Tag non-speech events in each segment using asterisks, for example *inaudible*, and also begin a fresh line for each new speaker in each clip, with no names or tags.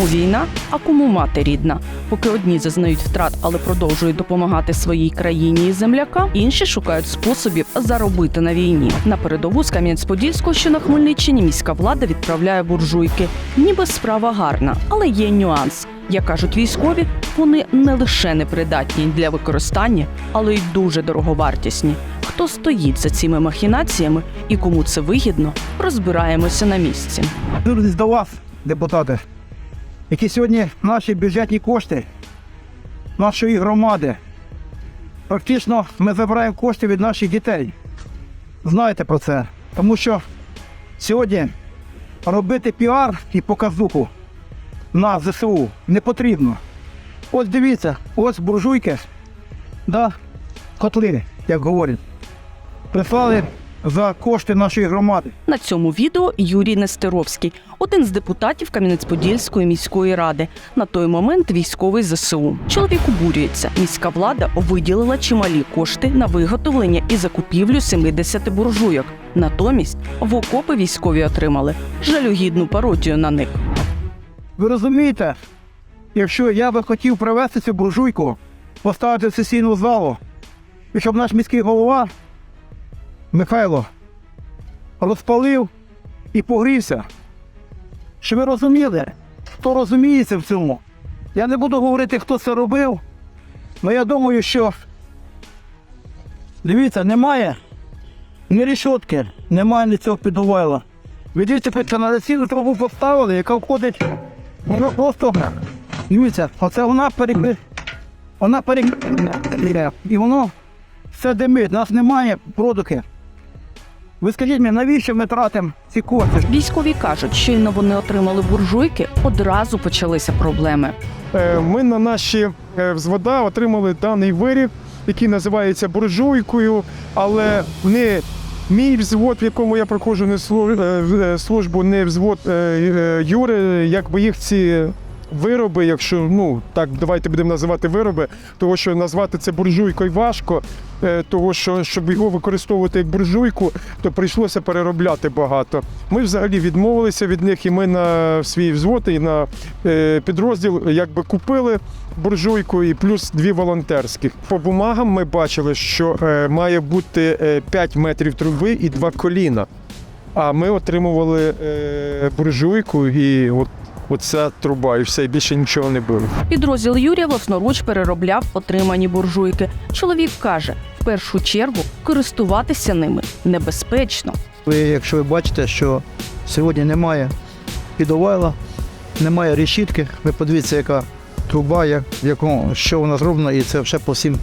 Кому війна, а кому мати рідна. Поки одні зазнають втрат, але продовжують допомагати своїй країні і землякам, інші шукають способів заробити на війні. На передову з Кам'янець-Подільського, що на Хмельниччині, міська влада відправляє буржуйки. Ніби справа гарна, але є нюанс. Як кажуть військові, вони не лише непридатні для використання, але й дуже дороговартісні. Хто стоїть за цими махінаціями і кому це вигідно, розбираємося на місці.
До депутати, які сьогодні наші бюджетні кошти нашої громади. Фактично ми забираємо кошти від наших дітей. Знаєте про це. Тому що сьогодні робити піар і показуху на ЗСУ не потрібно. Ось дивіться, ось буржуйки, да, котли, як говорять. Прислали за кошти нашої громади.
На цьому відео Юрій Нестеровський, один з депутатів Кам'янець-Подільської міської ради. На той момент військовий ЗСУ. Чоловік обурюється. Міська влада виділила чималі кошти на виготовлення і закупівлю 70 буржуйок. Натомість в окопи військові отримали жалюгідну пародію на них.
Ви розумієте, якщо я би хотів привезти цю буржуйку, поставити в сесійну залу, і щоб наш міський голова Михайло розпалив і погрівся, щоб ви розуміли, хто розуміється в цьому. Я не буду говорити, хто це робив, але я думаю, що дивіться, немає ні рішотки, немає ні цього підувайла. Ви дивіться, хоч каналізаційну трубу поставили, яка входить Воно просто дивіться, оце вона перекри... Вона перекриє. І воно все димить. У нас немає продуки. Ви скажіть мені, навіщо ми тратимо ці кошти?
Військові кажуть, щойно вони отримали буржуйки, одразу почалися проблеми.
Е, Ми на наші е, взвода отримали даний виріб, який називається буржуйкою, але не мій взвод, в якому я проходжу е, службу, не взвод Юри, якби їх ці. Вироби, якщо ну так давайте будемо називати вироби, того що назвати це буржуйкою важко, е, того що щоб його використовувати як буржуйку, то прийшлося переробляти багато. Ми взагалі відмовилися від них, і ми на свій взвод і на е, підрозділ якби купили буржуйку і плюс дві волонтерських. По бумагам ми бачили, що е, має бути е, 5 метрів труби і два коліна. А ми отримували буржуйку і от. Оця труба, і все, і більше нічого не було.
Підрозділ Юрія власноруч переробляв отримані буржуйки. Чоловік каже, в першу чергу користуватися ними небезпечно.
Ви, якщо ви бачите, що сьогодні немає підовайла, немає решітки, ви подивіться, яка труба, як, яку, що вона зроблена, і це все по всім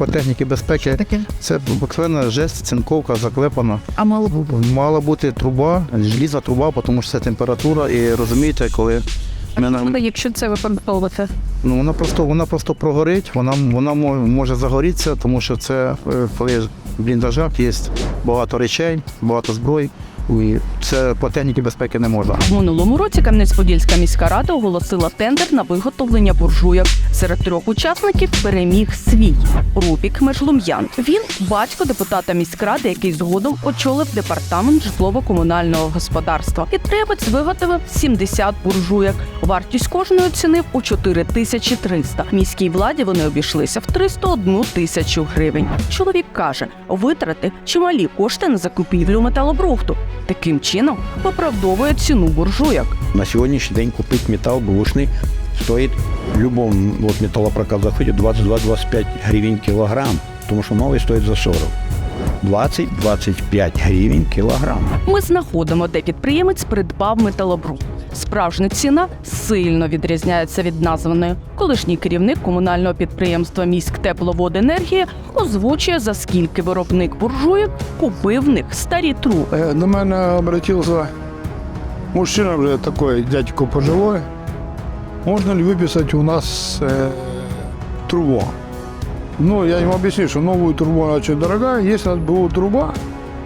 по техніці безпеки. Це буквально жесть, цинковка заклепана.
А мало б
Мала бути труба, желізна труба, тому що це температура, і розумієте, коли мене,
якщо це використовувати.
ну, вона просто вона просто прогорить, вона, вона може загорітися, тому що це е, коли в бліндажах є багато речей, багато зброї. І це по техніці безпеки не можна.
В минулому році Кам'янець-Подільська міська рада оголосила тендер на виготовлення буржуйок. Серед трьох учасників переміг свій Рупік Межлум'ян. Він батько депутата міськради, який згодом очолив департамент житлово-комунального господарства. Підприємець виготовив 70 буржуйок. Вартість кожної оцінив у 4300. Міській владі вони обійшлися в 301 тисячу гривень. Чоловік каже, витратив чималі кошти на закупівлю металобрухту. Таким чином виправдовує ціну буржуйок.
На сегодняшний день купить металл бушный стоит в любом вот, металлопроказах 22-25 гривен килограмм, потому что новый стоит за 40. 20-25 гривен килограмм.
Ми знаходимо, де підприємець придбав металобрухт. Справжня ціна сильно відрізняється від названої. Колишній керівник комунального підприємства Міськ тепловоденергія озвучує, за скільки виробник буржуйок купив в них старі труби.
Э, До мене обратился мужчина уже такой, дядько пожилой. Можно ли выписать у нас э, трубу? Ну, я ему объяснил, что новую трубу она очень дорогая. Если была труба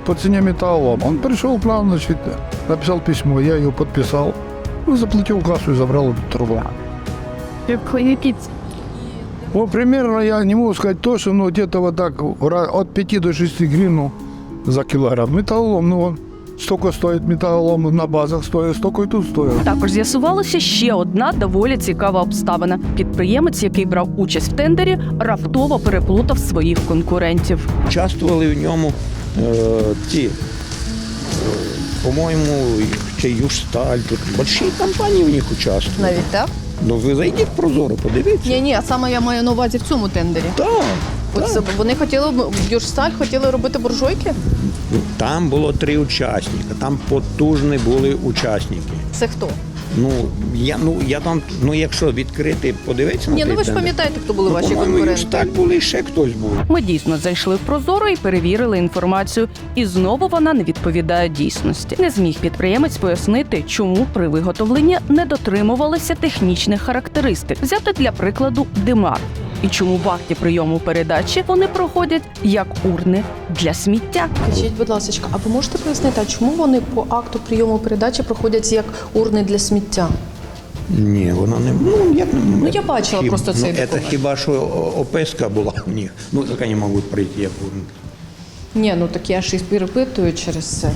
по цене металлолом, он пришел к нам, значит, написал письмо, я ее подписал. Ну, заплатил кассу и забрал эту трубу. Ну, примерно я не могу сказать точно, но где-то вот так ра- от 5 до 6 гривен ну, за килограмм. Металлолом, ну, он Столько стоит металлолом на базах, стоит, столько и тут стоит.
Також з'ясувалася ще одна доволі цікава обставина. Підприємець, який брав участь в тендері, раптово переплутав своїх конкурентів.
Участвували в ньому е, ті, по-моєму, чи Юсталь, тут больші компанії в них участвують.
Навіть так?
Ну ви зайдіть в прозоро, подивіться.
Ні, ні, а саме я маю на увазі в цьому тендері.
Так,
От так. вони хотіли в Юрсталь хотіли робити буржуйки?
Там було три учасника, там потужні були учасники.
Це хто?
Ну я ну я там, ну якщо відкрити, подивитися на
Ні, ну ви ж
тендер,
пам'ятаєте, хто були
ну,
ваші
по-моєму,
конкуренти.
Були, ще хтось був.
Ми дійсно зайшли в прозоро і перевірили інформацію. І знову вона не відповідає дійсності. Не зміг підприємець пояснити, чому при виготовленні не дотримувалися технічних характеристик. Взяти для прикладу димар. І чому в акті прийому передачі вони проходять як урни для сміття.
Скажіть, будь ласка, а ви можете пояснити, а чому вони по акту прийому передачі проходять як урни для сміття?
Ні, вона не ну як
Ну, я бачила просто цей
ну, це хіба що описка була у них. Ну як вони можуть прийти як урни?
Ні, ну так я ж і перепитую через це.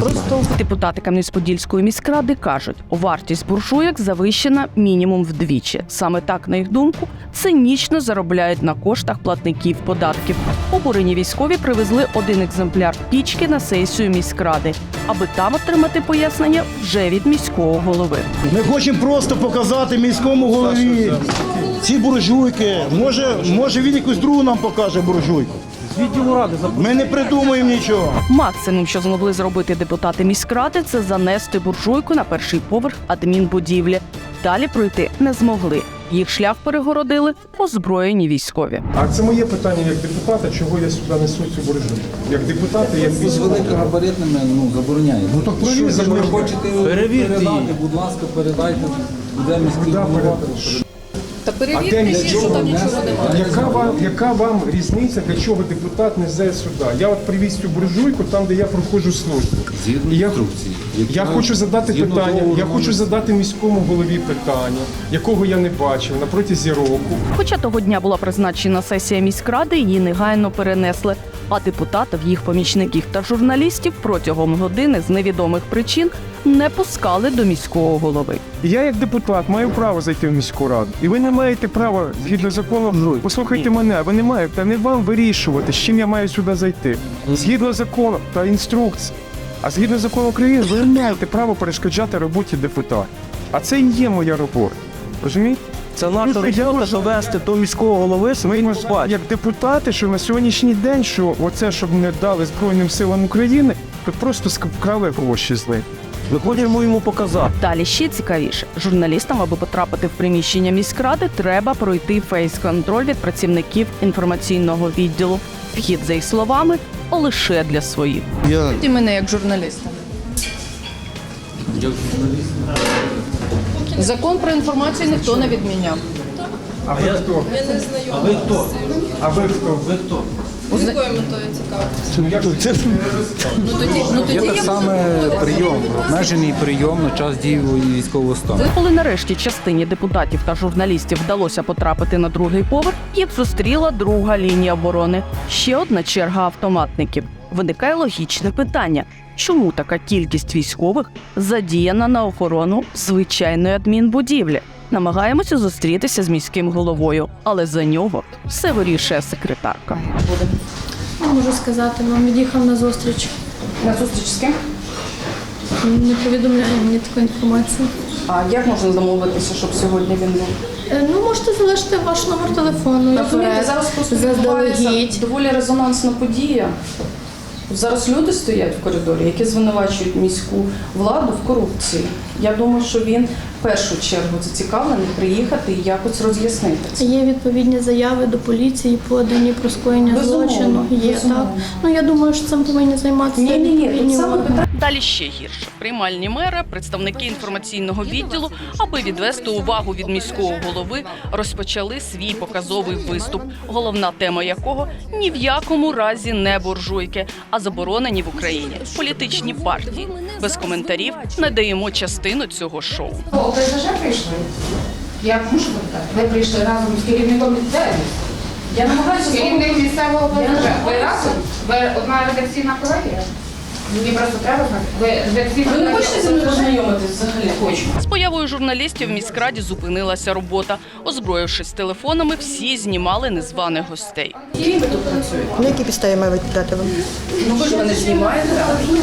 Просто
Депутати Кам'янець-Подільської міськради кажуть, вартість буржуєк завищена мінімум вдвічі. Саме так, на їх думку, цинічно заробляють на коштах платників податків. Обурені військові привезли один екземпляр пічки на сесію міськради, аби там отримати пояснення вже від міського голови.
Ми хочемо просто показати міському голові ці буржуйки. Може, може він якусь другу нам покаже буржуйку. Ми не придумуємо нічого.
Максимум, що змогли зробити депутати міськради, це занести буржуйку на перший поверх адмінбудівлі. Далі пройти не змогли. Їх шлях перегородили озброєні військові.
А це моє питання як депутата, чого я сюди несу цю боржу. Як депутата, як
з
військовий.
великогабаритними ну, забороняє. Ну так
Що
ви
забороняє?
хочете передати, будь ласка, передайте, буде міський голова.
Та перевірте,
їх,
що там нічого немає.
Яка вам, яка вам різниця, для чого депутат несе сюди? Я от привіз цю буржуйку там, де я проходжу службу.
Згідно
І я-
інструкції.
Я хочу задати
згідно
питання,
договору
я хочу задати міському голові питання, якого я не бачив на протязі року.
Хоча того дня була призначена сесія міськради, її негайно перенесли. А депутатів, їх помічників та журналістів протягом години з невідомих причин не пускали до міського голови.
Я, як депутат, маю право зайти в міську раду. І ви не маєте права, згідно закону, послухайте мене, ви не маєте, не вам вирішувати, з чим я маю сюди зайти. Згідно закону та інструкцій. А згідно закону України, ви не маєте права перешкоджати роботі депутатів. А це і є моя робота. Розумієте?
Це
наша робота
довести до міського голови
Ми як депутати, що на сьогоднішній день, що оце, щоб не дали Збройним силам України, то просто вкрали гроші з них.
Ми хочемо йому показати.
Далі ще цікавіше. Журналістам, аби потрапити в приміщення міськради, треба пройти фейс-контроль від працівників інформаційного відділу. Вхід за їх словами лише для своїх.
Я
І мене як журналіста. Закон про інформацію ніхто не відміняв.
А ви хто?
Я не знаю.
А ви хто? А ви хто? Ви хто?
З якою метою цікавитися? Ну тоді, ну тоді
Є так саме прийом, обмежений прийом на час дії військового стану.
Коли нарешті частині депутатів та журналістів вдалося потрапити на другий поверх, їх зустріла друга лінія оборони. Ще одна черга автоматників. Виникає логічне питання: чому така кількість військових задіяна на охорону звичайної адмінбудівлі? Намагаємося зустрітися з міським головою, але за нього все вирішує секретарка.
Не можу сказати, вам від'їхав на зустріч.
На зустріч з ким?
Не повідомляє мені такої інформації.
А як можна домовитися, щоб сьогодні він був?
Е, Ну, можете залишити ваш номер телефону.
Розумієте, зараз просто відбувається доволі резонансна подія. Зараз люди стоять в коридорі, які звинувачують міську владу в корупції. Я думаю, що він в першу чергу зацікавлений приїхати і якось роз'яснити це.
Є відповідні заяви до поліції, подані про скоєння
Безумовно,
злочину. Є
безумовно.
так. Ну я думаю, що цим повинні займатися
Ні, ні, ні,
відповідні
тут саме
органи.
питання.
Далі ще гірше. Приймальні мери, представники інформаційного відділу, аби відвести увагу від міського голови, розпочали свій показовий виступ, головна тема якого ні в якому разі не буржуйки, а заборонені в Україні політичні партії. Без коментарів надаємо частину цього шоу.
ОПЗЖ прийшли? Я можу питати? Ви прийшли разом з керівником місцевості?
Я намагаюся
Керівник місцевого ОПЗЖ. Ви разом? Ви одна редакційна колегія? Мені просто треба знати. Ви, ви,
Ви не хочете зі мною познайомитись взагалі? Хочу.
З появою журналістів в міськраді зупинилася робота. Озброївшись телефонами, всі знімали незваних гостей.
Ким ви тут працюєте?
На якій підставі маю відповідати вам?
Ну ви ж мене знімаєте.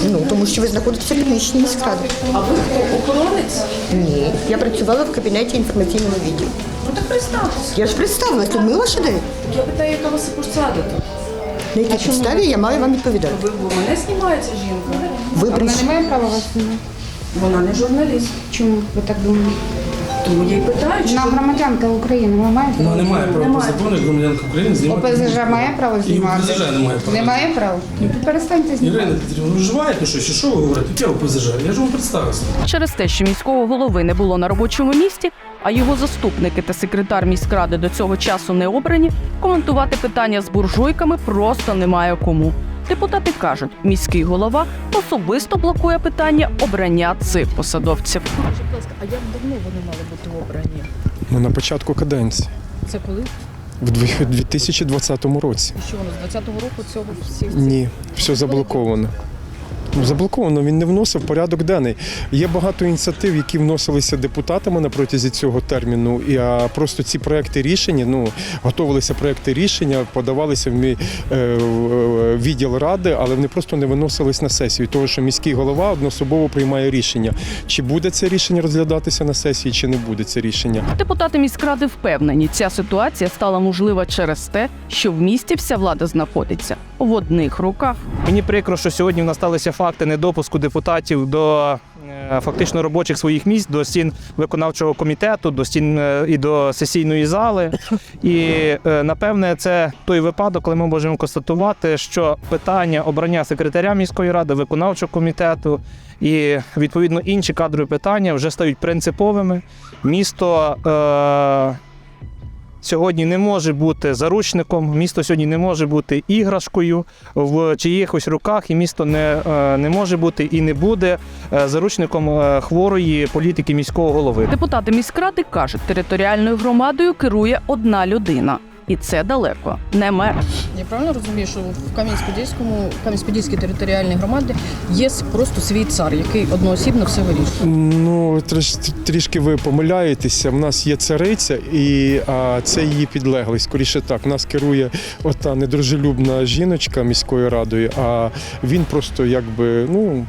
Ну, тому що ви знаходитеся в приміщенні міськради.
А ви хто? Охоронець?
Ні. Я працювала в кабінеті інформаційного відділу.
Ну так представтеся.
Я ж представилась, тут ми лошадей.
Так я питаю, яка вас посада тут?
На якій підставі я маю вам відповідати.
Ви бо мене знімає жінка.
Ви
Вона
прийшли.
не має права вас знімати.
Вона не журналіст.
Чому ви так думаєте?
Тому я й питаю, чи
Вона громадянка України, вона має
Вона
право?
не має права по закону, як громадянка України знімати.
ОПЗЖ має право знімати?
ОПЗЖ не має права.
Не має права? Ну, перестаньте знімати.
Ірина Петрівна, ви вживаєте щось? Чи що ви говорите? Яке ОПЗЖ? Я ж вам представився.
Через те, що міського голови не було на робочому місці, а його заступники та секретар міськради до цього часу не обрані, коментувати питання з буржуйками просто немає кому. Депутати кажуть, міський голова особисто блокує питання обрання цих посадовців.
Будь ласка, А як давно вони мали бути обрані?
Ну, на початку каденції,
Це коли?
в 2020 році.
І що воно з 20-го року цього всіх
Ні, все заблоковано. Заблоковано, він не вносив порядок денний. Є багато ініціатив, які вносилися депутатами на протязі цього терміну. І просто ці проекти рішення, ну готувалися проекти рішення, подавалися в мій е, відділ ради, але вони просто не виносились на сесію. Тому що міський голова одноособово приймає рішення, чи буде це рішення розглядатися на сесії, чи не буде це рішення.
Депутати міськради впевнені, ця ситуація стала можлива через те, що в місті вся влада знаходиться в одних руках.
Мені прикро, що сьогодні в нас сталися факти недопуску депутатів до е, фактично робочих своїх місць, до стін виконавчого комітету, до стін е, і до сесійної зали. І е, напевне, це той випадок, коли ми можемо констатувати, що питання обрання секретаря міської ради, виконавчого комітету і відповідно інші кадрові питання вже стають принциповими. Місто. Сьогодні не може бути заручником, місто сьогодні не може бути іграшкою в чиїхось руках, і місто не, е, не може бути і не буде е, заручником е, хворої політики міського голови.
Депутати міськради кажуть, територіальною громадою керує одна людина. І це далеко не мер.
Я правильно розумію, що в Кам'янськ-Подільському, Кам'янськ-Подільській територіальній громаді є просто свій цар, який одноосібно все вирішує.
Ну, тріш, трішки ви помиляєтеся. В нас є цариця, і а, це її підлеглий. Скоріше так. Нас керує ота недружелюбна жіночка міською радою, а він просто якби, ну.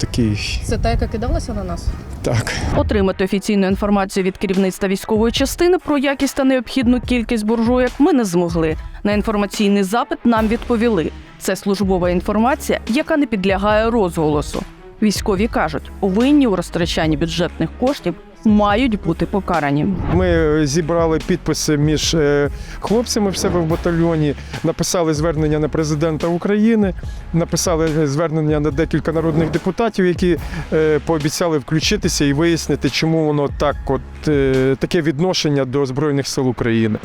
Такий
Це та, яка кидалася на нас?
так.
Отримати офіційну інформацію від керівництва військової частини про якість та необхідну кількість буржуєк ми не змогли. На інформаційний запит нам відповіли: це службова інформація, яка не підлягає розголосу. Військові кажуть, винні у розтрачанні бюджетних коштів мають бути покарані.
Ми зібрали підписи між е, хлопцями в себе в батальйоні, написали звернення на президента України, написали звернення на декілька народних депутатів, які е, пообіцяли включитися і вияснити, чому воно так, от е, таке відношення до Збройних сил України.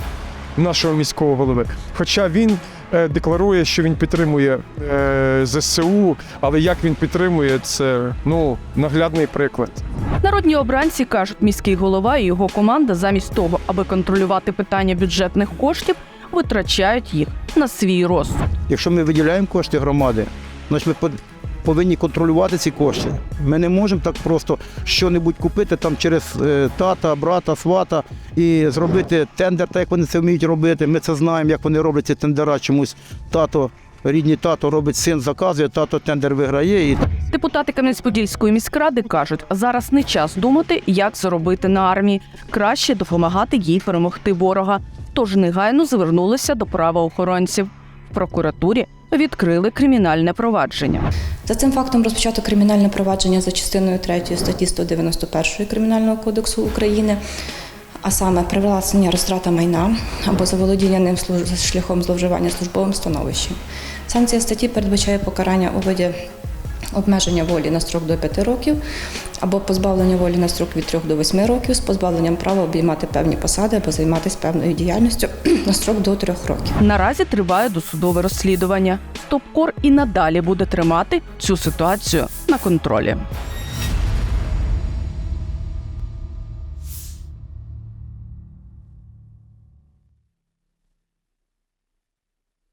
Нашого міського голови. Хоча він е, декларує, що він підтримує е, ЗСУ, але як він підтримує, це ну наглядний приклад.
Народні обранці кажуть, міський голова і його команда замість того, аби контролювати питання бюджетних коштів, витрачають їх на свій розсуд.
Якщо ми виділяємо кошти громади, значить ми по- повинні контролювати ці кошти. Ми не можемо так просто що-небудь купити там через е, тата, брата, свата і зробити тендер, так як вони це вміють робити. Ми це знаємо, як вони роблять ці тендера. Чомусь тато, рідний тато робить, син заказує, тато тендер виграє. І
Депутати Кам'янець-Подільської міськради кажуть, зараз не час думати, як заробити на армії. Краще допомагати їй перемогти ворога. Тож негайно звернулися до правоохоронців. В прокуратурі відкрили кримінальне провадження.
За цим фактом розпочато кримінальне провадження за частиною 3 статті 191 Кримінального кодексу України, а саме привласнення розтрата майна або заволодіння ним шляхом зловживання службовим становищем. Санкція статті передбачає покарання у виді обмеження волі на строк до 5 років або позбавлення волі на строк від 3 до 8 років з позбавленням права обіймати певні посади або займатися певною діяльністю *clears throat* на строк до 3 років.
Наразі триває досудове розслідування. Стопкор і надалі буде тримати цю ситуацію на контролі.